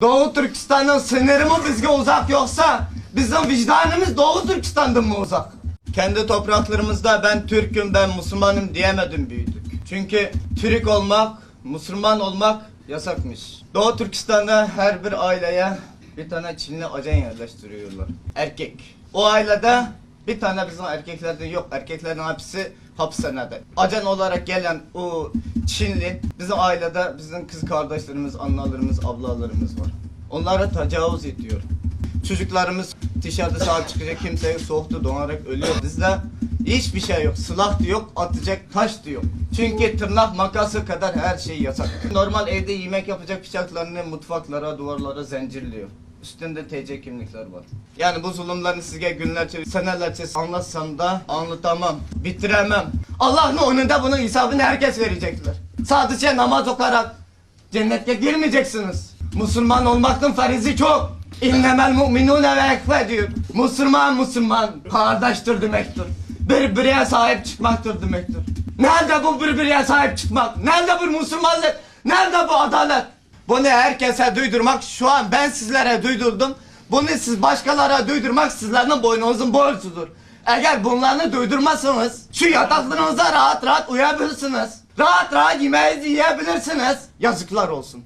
Doğu Türkistan'ın sınırı mı bizge uzak yoksa bizim vicdanımız Doğu Türkistan'dan mı uzak? Kendi topraklarımızda ben Türk'üm ben Müslümanım diyemedim büyüdük. Çünkü Türk olmak, Müslüman olmak yasakmış. Doğu Türkistan'da her bir aileye bir tane Çinli ajan yerleştiriyorlar. Erkek. O ailede bir tane bizim erkeklerden yok. Erkeklerin hepsi hapishanede. Ajan olarak gelen o Çinli bizim ailede bizim kız kardeşlerimiz, analarımız, ablalarımız var. Onlara tecavüz ediyor. Çocuklarımız dışarıda sahip çıkacak kimse yok. Soğukta donarak ölüyor. Bizde hiçbir şey yok. Silah da yok, atacak taş da yok. Çünkü tırnak makası kadar her şey yasak. Normal evde yemek yapacak bıçaklarını mutfaklara, duvarlara zincirliyor. Üstünde TC kimlikler var. Yani bu zulümlerini size günlerce, senelerce anlatsam da anlatamam, bitiremem. Allah'ın önünde bunun hesabını herkes verecekler. Sadece namaz okuyarak cennete girmeyeceksiniz. Müslüman olmakın farizi çok. İnnemel mu'minune ve ekfe diyor. Müslüman Müslüman kardeştir demektir. Birbirine sahip çıkmaktır demektir. Nerede bu birbirine sahip çıkmak? Nerede bu Müslümanlık? Nerede bu adalet? Bunu herkese duydurmak şu an ben sizlere duydurdum. Bunu siz başkalara duydurmak sizlerin boynunuzun borcudur. Eğer bunları duydurmazsanız şu yataklarınızda rahat rahat uyuyabilirsiniz. Rahat rahat yemeğinizi yiyebilirsiniz. Yazıklar olsun.